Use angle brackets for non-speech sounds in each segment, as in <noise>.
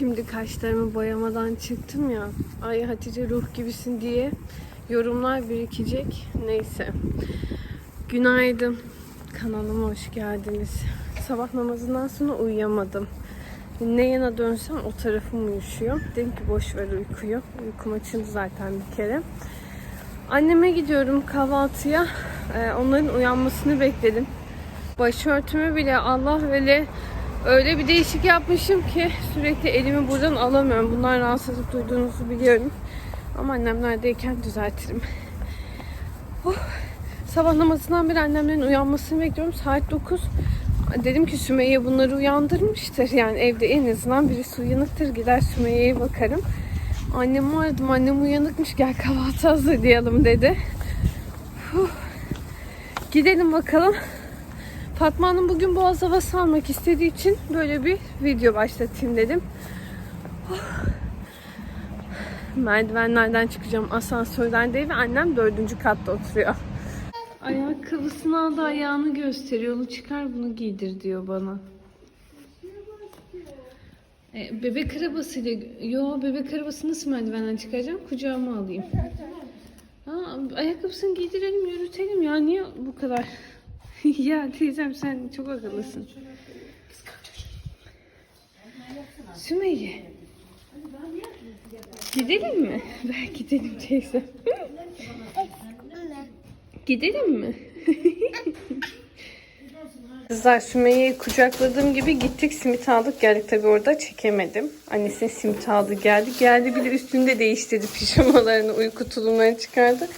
Şimdi kaşlarımı boyamadan çıktım ya. Ay Hatice ruh gibisin diye yorumlar birikecek. Neyse. Günaydın. Kanalıma hoş geldiniz. Sabah namazından sonra uyuyamadım. Ne yana dönsem o tarafım uyuşuyor. Dedim ki boş ver uykuyu. Uykum açıldı zaten bir kere. Anneme gidiyorum kahvaltıya. Ee, onların uyanmasını bekledim. Başörtümü bile Allah veli öyle bir değişik yapmışım ki sürekli elimi buradan alamıyorum. Bunlar rahatsızlık duyduğunuzu biliyorum. Ama annem neredeyken düzeltirim. Oh. Sabah namazından beri annemlerin uyanmasını bekliyorum. Saat 9. Dedim ki Sümeyye bunları uyandırmıştır. Yani evde en azından birisi uyanıktır. Gider Sümeyye'ye bakarım. Annemi aradım. Annem uyanıkmış. Gel kahvaltı hazırlayalım dedi. Huh. Gidelim bakalım. Fatma Hanım bugün boğaz havası almak istediği için böyle bir video başlatayım dedim. <sighs> Merdivenlerden çıkacağım. Asansörden değil ve annem dördüncü katta oturuyor. Ayakkabısını aldı ayağını gösteriyor. Onu çıkar bunu giydir diyor bana. E, bebek arabasıyla... Yo bebek arabası nasıl merdivenden çıkaracağım? Kucağıma alayım. Aa, ayakkabısını giydirelim yürütelim ya. Niye bu kadar? <laughs> ya teyzem sen çok akıllısın. Sümeyye. Gidelim mi? Ver gidelim teyzem. Gidelim mi? <laughs> Kızlar Sümeyye'yi kucakladığım gibi gittik simit aldık geldik tabi orada çekemedim. Annesine simit aldı geldi. Geldi bir de üstünde değiştirdi <laughs> pijamalarını uyku tulumlarını çıkardı.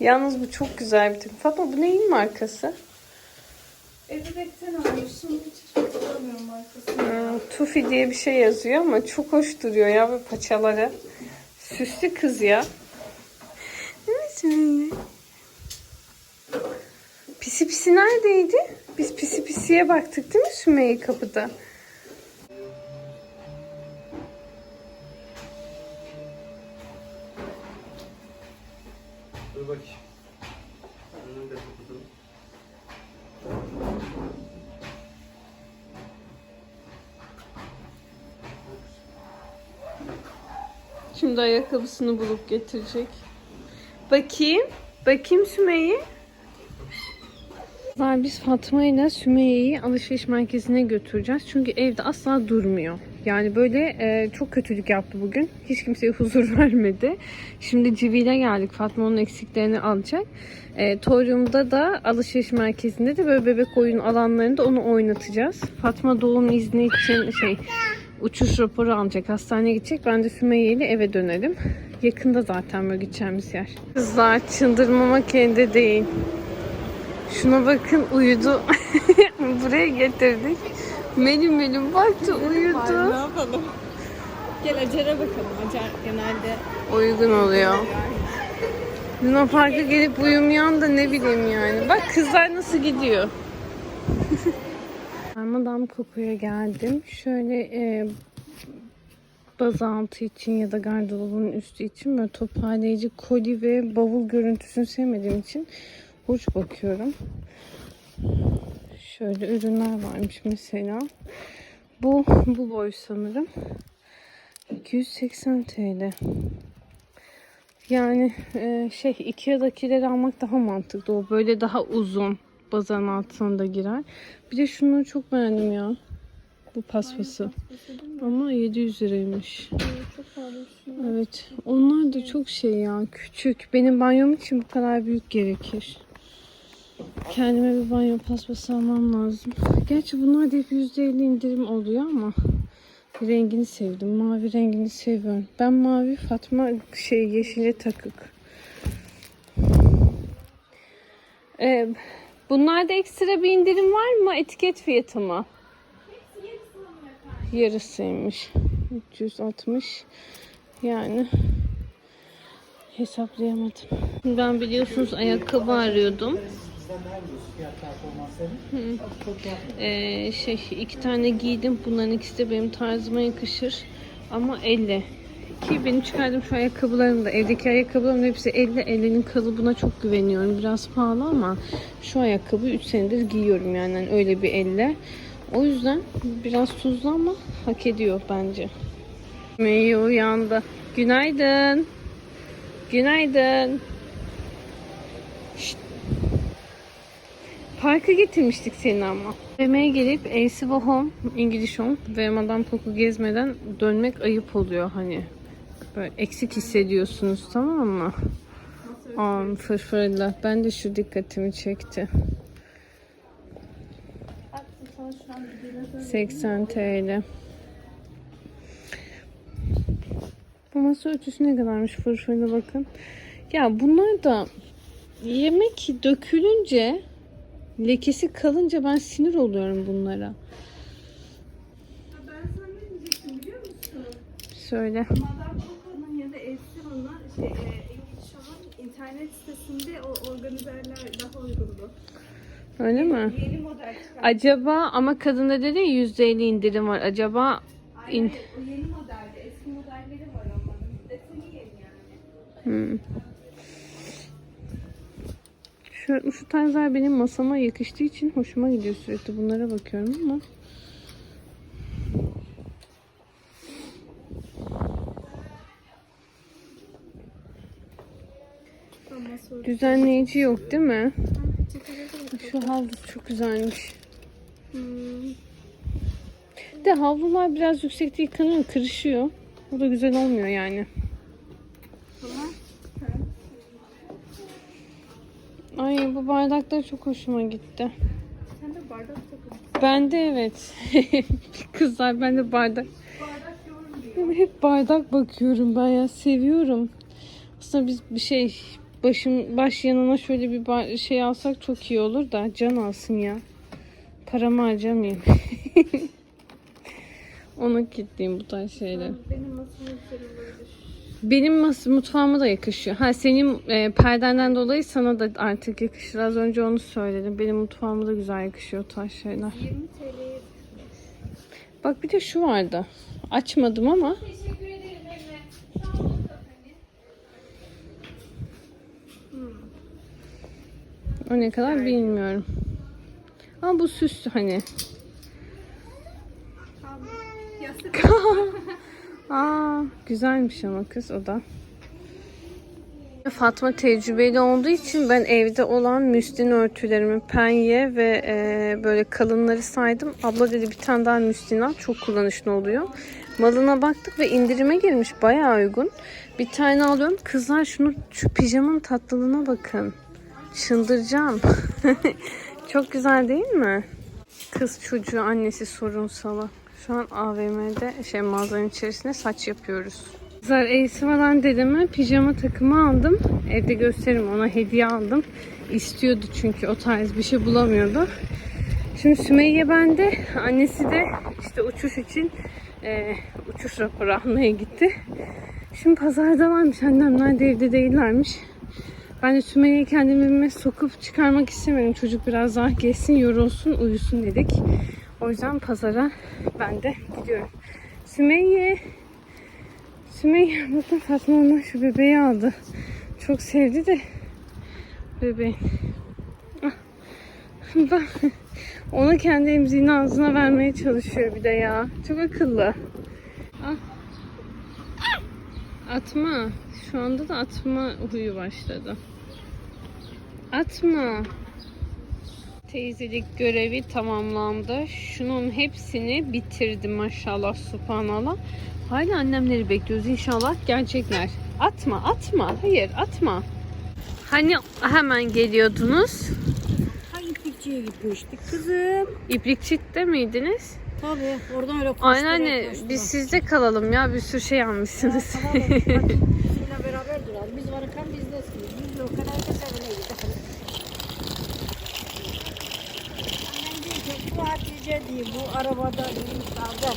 Yalnız bu çok güzel bir tip. Fatma bu neyin markası? Evirekten almışım. Hiç hatırlamıyorum markasını. Hmm, Tufi diye bir şey yazıyor ama çok hoş duruyor ya bu paçaları. Süslü kız ya. Değil mi Sümeyye? Pisi pisi neredeydi? Biz pisi pisiye baktık değil mi Sümeyye kapıda? Dur bakayım. Şimdi ayakkabısını bulup getirecek. Bakayım. Bakayım Sümeyye. Biz Fatma ile Sümeyye'yi alışveriş merkezine götüreceğiz. Çünkü evde asla durmuyor. Yani böyle e, çok kötülük yaptı bugün. Hiç kimseye huzur <laughs> vermedi. Şimdi Civi'yle geldik. Fatma onun eksiklerini alacak. E, Torium'da da alışveriş merkezinde de böyle bebek oyun alanlarında onu oynatacağız. Fatma doğum izni için şey uçuş raporu alacak. Hastaneye gidecek. Ben de Sümeyye ile eve dönelim. Yakında zaten böyle gideceğimiz yer. Kızlar çıldırmamak elde değil. Şuna bakın uyudu. <laughs> Buraya getirdik. Melim melim baktı uyudu. Ne yapalım? Gel Acar'a bakalım. Acar genelde Uygun oluyor. Luna Park'a gelip uyumayan da ne bileyim yani. Bak kızlar nasıl gidiyor. <laughs> Madame Coco'ya geldim. Şöyle e, bazaltı için ya da gardırobun üstü için böyle toparlayıcı koli ve bavul görüntüsünü sevmediğim için uç bakıyorum. Şöyle ürünler varmış mesela. Bu bu boy sanırım. 280 TL. Yani e, şey Ikea'dakileri almak daha mantıklı. O böyle daha uzun bazanın altına da girer. Bir de şunları çok beğendim ya. Bu paspası. Ama 700 liraymış. Evet. Onlar da çok şey ya. Küçük. Benim banyom için bu kadar büyük gerekir. Kendime bir banyo paspası almam lazım. Gerçi bunlar da hep %50 indirim oluyor ama rengini sevdim. Mavi rengini seviyorum. Ben mavi Fatma şey yeşile takık. Ee, bunlarda ekstra bir indirim var mı? Etiket fiyatı mı? Yarısıymış. 360. Yani hesaplayamadım. Ben biliyorsunuz ayakkabı arıyordum. Hı. Ee, şey iki tane giydim. Bunların ikisi de benim tarzıma yakışır. Ama 50. Ki benim çıkardığım şu ayakkabılarım da evdeki ayakkabılarım hepsi 50. 50'nin kalıbına çok güveniyorum. Biraz pahalı ama şu ayakkabı 3 senedir giyiyorum yani Hani öyle bir 50. O yüzden biraz tuzlu ama hak ediyor bence. Meyi uyandı. Günaydın. Günaydın. Şşt. Parka getirmiştik seni ama. Yemeğe gelip AC ve Home, English Home ve Madame Poco gezmeden dönmek ayıp oluyor hani. Böyle eksik hissediyorsunuz tamam mı? Am fırfırla. Ben de şu dikkatimi çekti. 80 TL. Bu masa örtüsü ne kadarmış fırfırla bakın. Ya bunlar da yemek dökülünce lekesi kalınca ben sinir oluyorum bunlara. Söyle. Da Şey, e, İngiliz olan internet sitesinde o organizerler daha uygundu. Öyle mi? Yeni model. Acaba ama kadında dedi ya %50 indirim var. Acaba Aynen, in- o yeni modelde. Eski modelleri var ama. Deseni yeni yani. Hmm. Şu, şu tarzlar benim masama yakıştığı için hoşuma gidiyor sürekli. Bunlara bakıyorum ama. Ama sonra Düzenleyici yok değil mi? Şu havlu çok güzelmiş. Hmm. De havlular biraz yüksekte yıkanıyor, kırışıyor. O da güzel olmuyor yani. Ay bu bardaklar çok hoşuma gitti. sen de bardak takın. Ben de evet. <laughs> Kızlar ben de bardak. Bardak. Hep bardak bakıyorum ben ya seviyorum. Aslında biz bir şey başım baş yanına şöyle bir şey alsak çok iyi olur da can alsın ya. Paramı harcamayayım. <laughs> Onu kilitleyeyim bu tarz şeyler. Benim masam. Benim mas mutfağıma da yakışıyor. Ha senin e, perdenden dolayı sana da artık yakışır. Az önce onu söyledim. Benim mutfağıma da güzel yakışıyor o tarz şeyler. 20 TL'ye Bak bir de şu vardı. Açmadım ama. Teşekkür ederim Emre. Sağ olun O ne kadar bilmiyorum. Ama bu süs hani. <laughs> Aa, güzelmiş ama kız o da. Fatma tecrübeli olduğu için ben evde olan müslin örtülerimi penye ve e, böyle kalınları saydım. Abla dedi bir tane daha müslin al çok kullanışlı oluyor. Malına baktık ve indirime girmiş bayağı uygun. Bir tane alıyorum. Kızlar şunu şu pijamanın tatlılığına bakın. Çıldıracağım. <laughs> çok güzel değil mi? Kız çocuğu annesi sorunsalı. Şu an AVM'de şey mağazanın içerisinde saç yapıyoruz. Kızlar Eysiva'dan dedeme pijama takımı aldım. Evde gösteririm ona hediye aldım. İstiyordu çünkü o tarz bir şey bulamıyordu. Şimdi Sümeyye bende. Annesi de işte uçuş için e, uçuş raporu almaya gitti. Şimdi pazardalarmış. Annemler de evde değillermiş. Ben de Sümeyye'yi kendim evime sokup çıkarmak istemiyorum. Çocuk biraz daha geçsin, yorulsun, uyusun dedik. O yüzden pazara ben de gidiyorum. Sümeyye. Sümeyye bakın Fatma ondan şu bebeği aldı. Çok sevdi de bebeğin. Ah. Onu kendi emziğini ağzına vermeye çalışıyor bir de ya. Çok akıllı. Ah. Atma. Şu anda da atma huyu başladı. Atma. Teyzelik görevi tamamlandı. Şunun hepsini bitirdim maşallah subhanallah. Hala annemleri bekliyoruz inşallah gerçekler. Atma atma hayır atma. Hani hemen geliyordunuz? Hangi pikçiye gitmiştik kızım? İplikçik'te miydiniz? Tabii oradan öyle Aynen koştura anne koştura. biz sizde kalalım ya bir sürü şey almışsınız. Tamam <laughs> beraber duralım. Biz varırken bizdesiniz. Biz yokken herkes evine gider. Annem diyor ki bu Hatice diyor bu arabada sağda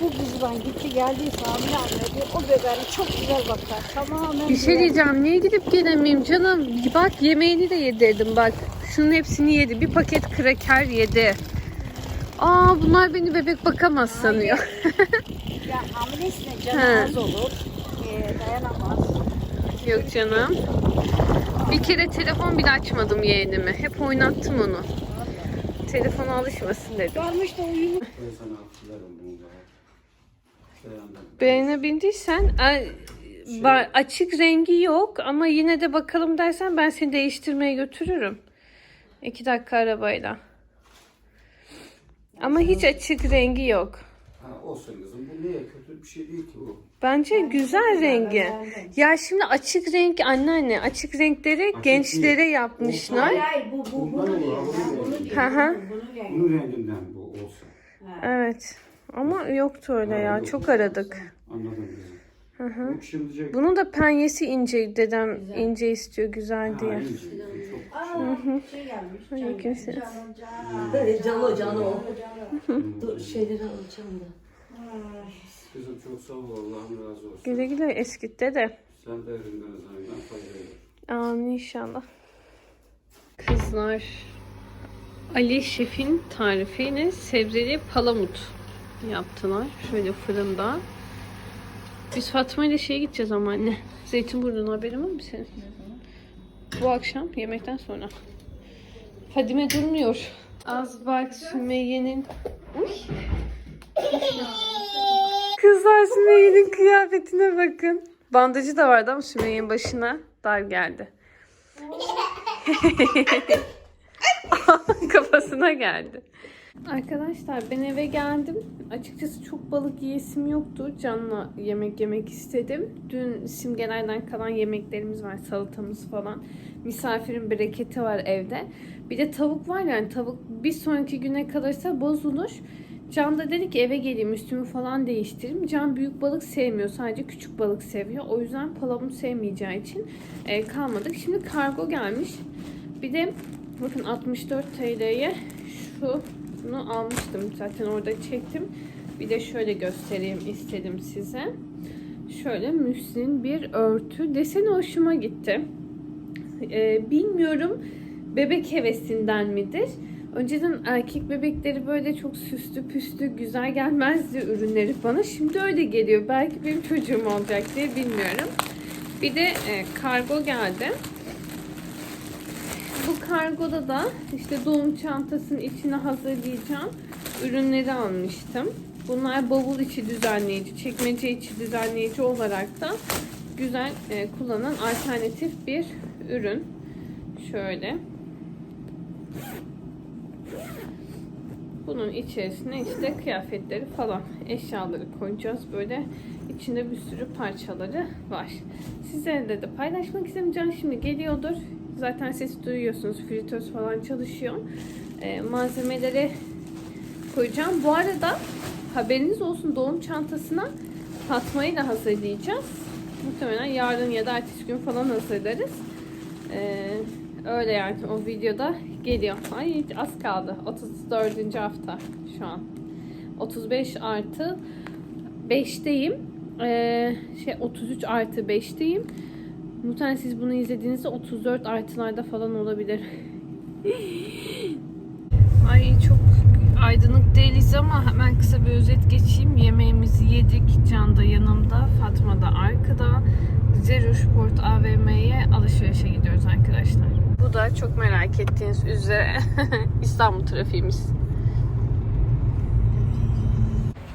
bu kızdan gitti geldi Sami abi diyor, o bebeğe çok güzel bakar. Tamamen Bir şey diyor. diyeceğim. Niye gidip gelemeyeyim canım? Bak yemeğini de yedirdim bak. Şunun hepsini yedi. Bir paket kraker yedi. Aa bunlar beni bebek bakamaz sanıyor. Ya hamilesine He. canı az olur. Ee, dayanamaz. Yok canım. Bir kere telefon bile açmadım yeğenime. Hep oynattım onu. Telefona alışmasın dedim. Varmış da. Beğendim. Beğenebildiysen e, var, açık rengi yok ama yine de bakalım dersen ben seni değiştirmeye götürürüm. İki dakika arabayla. Ama hiç açık rengi yok. Olsun kızım. Bu niye kötü bir şey değil ki bu. Bence güzel rengi. Ya şimdi açık renk anneanne açık renkleri gençlere yapmışlar. Hayır hayır bu bu Bundan bunu olur, bunu Ben. Bunu. Hı hı. Rengi. Bunun renginden bu olsun. Evet. Ama yoktu öyle ya. Çok aradık. Anladım kızım. Bu şimdice... Bunun da penyesi ince dedem ince istiyor güzel diye. Aa, şey gelmiş. Canım, Aleykümselam. canım, canım. Evet, canı canı o. Dur şeyleri alacağım da. Kızım çok sağ ol. Allah'ım razı olsun. Güle güle eskitte de. Sen de elinden azından fayda. Amin inşallah. Kızlar Ali Şef'in tarifiyle sebzeli palamut yaptılar. Şöyle fırında. Biz Fatma ile şeye gideceğiz ama anne. Zeytinburnu'na haberin var mı senin? Bu akşam yemekten sonra. Fadime durmuyor. Az bak Sümeyye'nin... Uy. Kızlar Sümeyye'nin kıyafetine bakın. Bandajı da vardı ama Sümeyye'nin başına dar geldi. <laughs> Kafasına geldi. Arkadaşlar ben eve geldim. Açıkçası çok balık yiyesim yoktu. Can'la yemek yemek istedim. Dün simgelerden kalan yemeklerimiz var. Salatamız falan. Misafirin bereketi var evde. Bir de tavuk var yani tavuk bir sonraki güne kalırsa bozulur. Can da dedi ki eve geleyim üstümü falan değiştireyim. Can büyük balık sevmiyor. Sadece küçük balık seviyor. O yüzden palamut sevmeyeceği için e, kalmadık. Şimdi kargo gelmiş. Bir de bakın 64 TL'ye şu bunu almıştım. Zaten orada çektim. Bir de şöyle göstereyim istedim size. Şöyle müslin bir örtü. Deseni hoşuma gitti. E, bilmiyorum bebek hevesinden midir? Önceden erkek bebekleri böyle çok süslü püslü güzel gelmezdi ürünleri bana. Şimdi öyle geliyor. Belki benim çocuğum olacak diye bilmiyorum. Bir de e, kargo geldi. Bu kargoda da işte doğum çantasının içine hazırlayacağım ürünleri almıştım. Bunlar bavul içi düzenleyici, çekmece içi düzenleyici olarak da güzel e, kullanan alternatif bir ürün. Şöyle. Bunun içerisine işte kıyafetleri falan eşyaları koyacağız. Böyle içinde bir sürü parçaları var. Sizlerle de paylaşmak istedim. Şimdi geliyordur. Zaten ses duyuyorsunuz. Fritöz falan çalışıyor. Ee, malzemeleri koyacağım. Bu arada haberiniz olsun doğum çantasına Fatma'yı da hazırlayacağız. Muhtemelen yarın ya da ertesi gün falan hazırlarız. Ee, öyle yani o videoda geliyor. Ay az kaldı. 34. hafta şu an. 35 artı 5'teyim. Ee, şey 33 artı 5'teyim. Muhtemelen siz bunu izlediğinizde 34 artılarda falan olabilir. <laughs> Ay çok aydınlık değiliz ama hemen kısa Can da yanımda, Fatma da arkada. Zerusport AVM'ye alışverişe gidiyoruz arkadaşlar. Bu da çok merak ettiğiniz üzere <laughs> İstanbul trafiğimiz.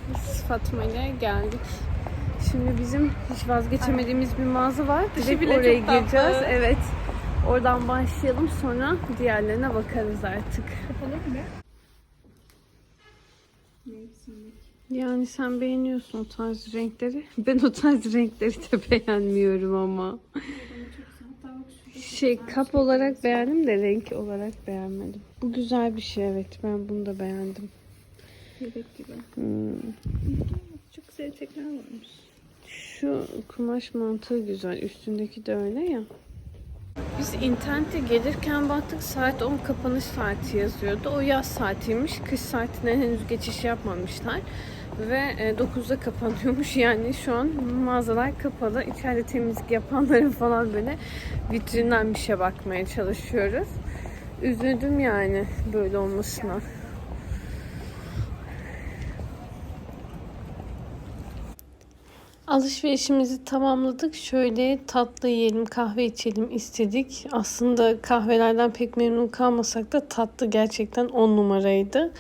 Biz Fatma ile geldik. Şimdi bizim hiç vazgeçemediğimiz bir mağaza var. Direkt bile oraya çok tatlı. gireceğiz. Evet. Oradan başlayalım sonra diğerlerine bakarız artık. Kapalı mı? Mevsimlik. Yani sen beğeniyorsun o tarz renkleri. Ben o tarz renkleri de <laughs> beğenmiyorum ama. Şey kap olarak beğendim de renk olarak beğenmedim. Bu güzel bir şey evet. Ben bunu da beğendim. bebek gibi. Hmm. Çok güzel etekler varmış. Şu kumaş mantığı güzel. Üstündeki de öyle ya. Biz internete gelirken baktık saat 10 kapanış saati yazıyordu. O yaz saatiymiş. Kış saatine henüz geçiş yapmamışlar. Ve e, 9'da kapanıyormuş. <laughs> Yani şu an mağazalar kapalı. İçeride temizlik yapanların <laughs> falan böyle vitrinden bir şey bakmaya çalışıyoruz. Üzüldüm yani böyle olmasına. Alışverişimizi tamamladık. Şöyle tatlı yiyelim, kahve içelim istedik. Aslında kahvelerden pek memnun kalmasak da tatlı gerçekten on numaraydı.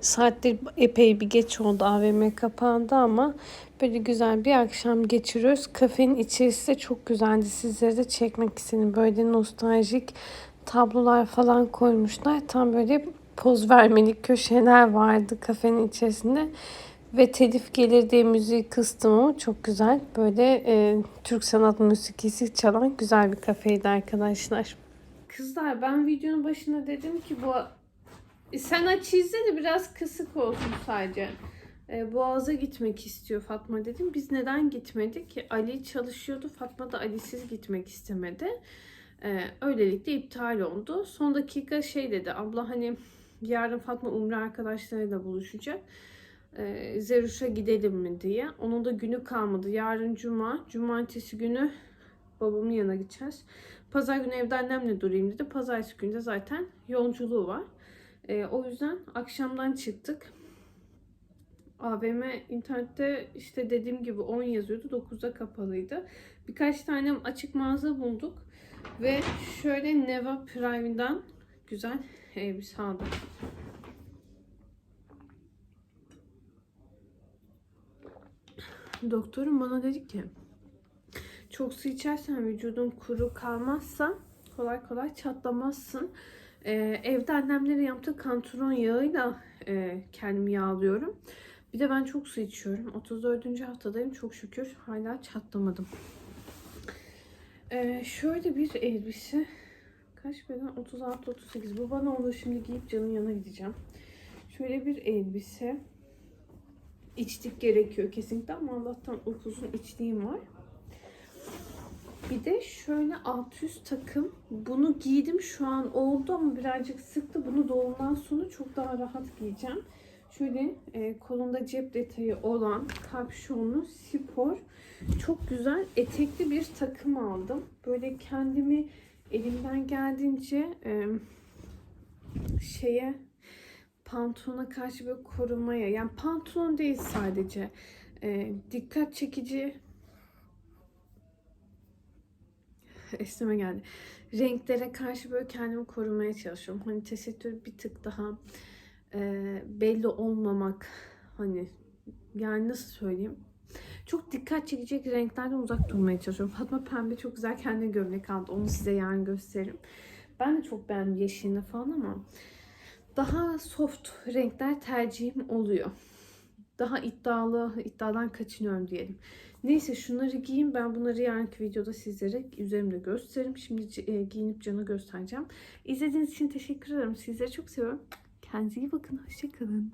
Saattir epey bir geç oldu AVM kapandı ama böyle güzel bir akşam geçiriyoruz. Kafenin içerisi de çok güzeldi. Sizlere de çekmek istedim. Böyle nostaljik tablolar falan koymuşlar. Tam böyle poz vermelik köşeler vardı kafenin içerisinde. Ve telif gelir diye müziği kıstım ama çok güzel. Böyle e, Türk sanat müziği çalan güzel bir kafeydi arkadaşlar. Kızlar ben videonun başında dedim ki bu sen aç izle de biraz kısık olsun sadece. E, Boğaz'a gitmek istiyor Fatma dedim. Biz neden gitmedik? Ali çalışıyordu. Fatma da Ali'siz gitmek istemedi. E, öylelikle iptal oldu. Son dakika şey dedi. Abla hani yarın Fatma Umre arkadaşlarıyla buluşacak. E, Zeruş'a gidelim mi diye. Onun da günü kalmadı. Yarın cuma. Cumartesi günü babamın yanına gideceğiz. Pazar günü evde annemle durayım dedi. Pazartesi günü de zaten yolculuğu var. E, o yüzden akşamdan çıktık. AVM internette işte dediğim gibi 10 yazıyordu. 9'da kapalıydı. Birkaç tane açık mağaza bulduk. Ve şöyle Neva Prime'dan güzel elbise aldım. Doktorum bana dedi ki çok su içersen vücudun kuru kalmazsa kolay kolay çatlamazsın. Ee, evde annemlerin yaptığı kantaron yağıyla e, kendimi yağlıyorum. Bir de ben çok su içiyorum. 34. haftadayım çok şükür hala çatlamadım. Ee, şöyle bir elbise. Kaç beden? 36-38. Bu bana olur şimdi giyip canın yanına gideceğim. Şöyle bir elbise. İçlik gerekiyor kesinlikle ama Allah'tan uzun içliğim var. Bir de şöyle alt üst takım. Bunu giydim şu an oldu ama birazcık sıktı. Bunu doğumdan sonra çok daha rahat giyeceğim. Şöyle e, kolunda cep detayı olan kapşonlu spor çok güzel etekli bir takım aldım. Böyle kendimi elimden geldiğince e, şeye pantolona karşı böyle korumaya yani pantolon değil sadece e, dikkat çekici <laughs> esneme geldi. Renklere karşı böyle kendimi korumaya çalışıyorum. Hani tesettür bir tık daha e, belli olmamak hani yani nasıl söyleyeyim çok dikkat çekecek renklerden uzak durmaya çalışıyorum. Fatma pembe çok güzel kendi gömlek aldı. Onu size yarın gösteririm. Ben de çok beğendim yeşilini falan ama daha soft renkler tercihim oluyor. Daha iddialı, iddiadan kaçınıyorum diyelim. Neyse şunları giyin. Ben bunları yarınki videoda sizlere üzerimde gösteririm. Şimdi e, giyinip canı göstereceğim. İzlediğiniz için teşekkür ederim. Sizleri çok seviyorum. Kendinize iyi bakın. Hoşçakalın.